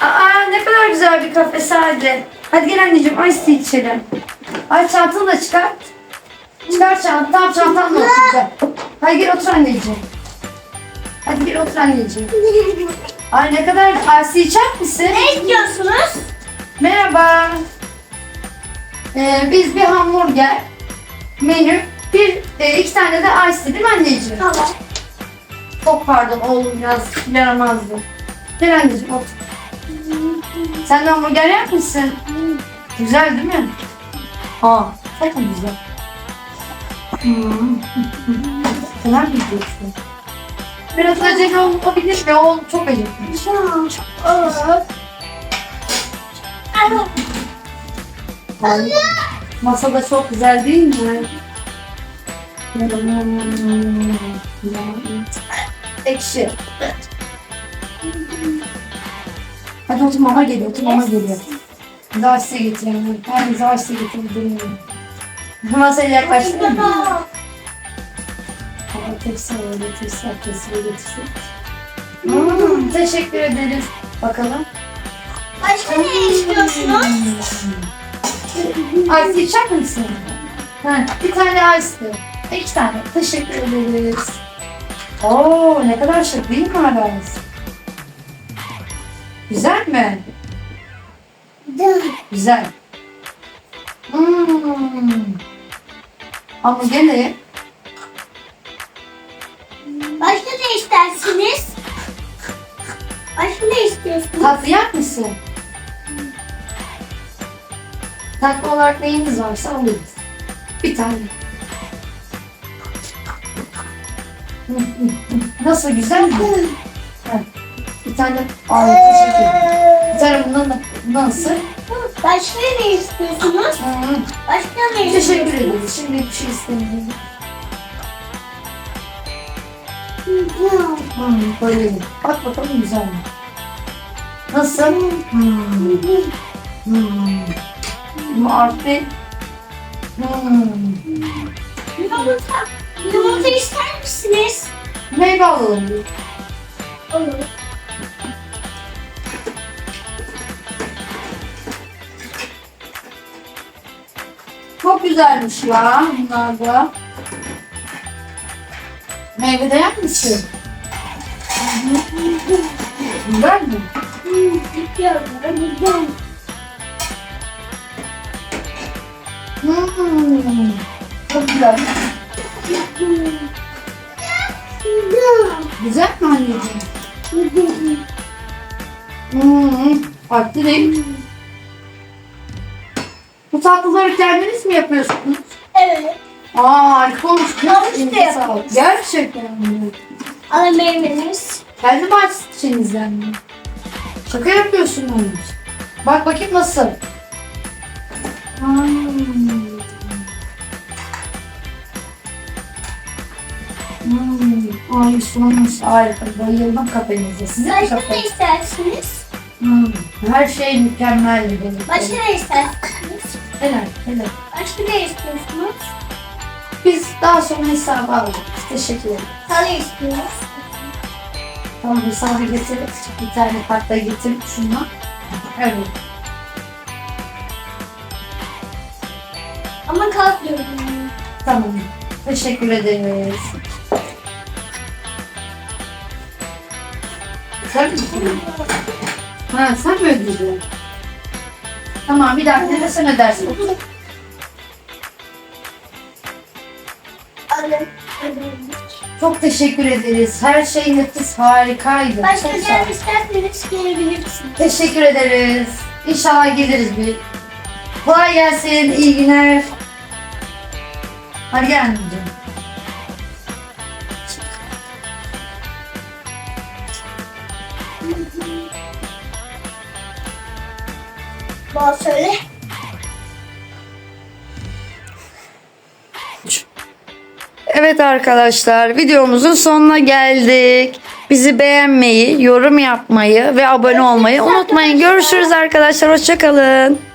Aa ne kadar güzel bir kafe sade. Hadi gel anneciğim ice tea içelim. Ay çantanı da çıkart. Çıkar çantanı. Tamam çantanla otur gel. Hadi gel otur anneciğim. Hadi gel otur anneciğim. Ay ne kadar ice içer misin? Ne istiyorsunuz? Merhaba. Ee, biz bir hamburger, menü, bir e, iki tane de ice tea değil mi anneciğim? Tamam. Çok pardon oğlum biraz yaramazdı. Gel anneciğim otur. Sen de hamburger yer misin? Güzel değil mi? Aa, çok güzel? Mı yiyorsun? Biraz acele olabilir ve oğlum çok acıkmış. Ay, Masa da çok güzel değil mi? Ekşi. Hadi otur mama geliyor, otur mama geliyor. Daha size getireyim. Ben daha size getireyim. Masaya yaklaştım. Baba. Ama tepsi öyle tepsi tepsi getirsin. Hmm, teşekkür ederiz. Bakalım. Başka ne istiyorsunuz? Ice içer misin? Ha, bir tane ice de. İki tane. Teşekkür ederiz. Oo, ne kadar şık değil mi Aras? Güzel mi? Güzel. Hmm. Ama gene Başka ne istersiniz? Başka ne istiyorsunuz? tatlı yer misin? Tatlı olarak neyiniz varsa alırız. Bir tane. Nasıl güzel mi? Tane al teşekkür ederim. Bir tane bundan da bundan ısır. Başka ne istiyorsunuz? Başka ne Teşekkür istiyorsunuz? ederiz. Şimdi bir şey istemiyorum. Hmm, böyle. Bak bakalım güzel mi? Nasıl? Hmm. Hmm. Artı. Hmm. Yumurta. Yumurta ister misiniz? Meyve alalım. Olur. Çok güzelmiş ya bunlar da. Meyve de yer misin? Güzel mi? Hmm. Çok güzel. Güzel mi anneciğim? Hmm. Farklı değil. Bu tatlıları kendiniz mi yapıyorsunuz? Evet. Aa harika olmuş. Havuç da Elinize yapıyoruz. Gerçekten mi? Alın meyveniz. Kendi bahçenizden mi? Şaka yapıyorsunuz. Bak bakayım nasıl. Hmm. Hmm. Ay sunmuş harika. Bayıldım kafenize. Sizin Başka kafe? ne istersiniz? Hmm. Her şey mükemmel bir benim. Başka ne istersiniz? Helal helal. Başka ne istiyorsunuz? Biz daha sonra hesabı aldık. Teşekkür ederim. Salı istiyoruz. Tamam hesabı getirip bir tane kartla getirip şundan. Evet. Ama kalkıyorum. Tamam. Teşekkür ederiz. Sen mi? Ha sen mi ödeyeceksin? Tamam bir dahakine sen ödersin. Otur. Çok teşekkür ederiz. Her şey nefis harikaydı. Başka Çok sağ ol. gelmek isterseniz gelebilirsiniz. Teşekkür ederiz. İnşallah geliriz bir. Kolay gelsin. İyi günler. Hadi gel anneciğim. Bana söyle. Evet arkadaşlar videomuzun sonuna geldik. Bizi beğenmeyi, yorum yapmayı ve abone olmayı unutmayın. Görüşürüz arkadaşlar. Hoşçakalın.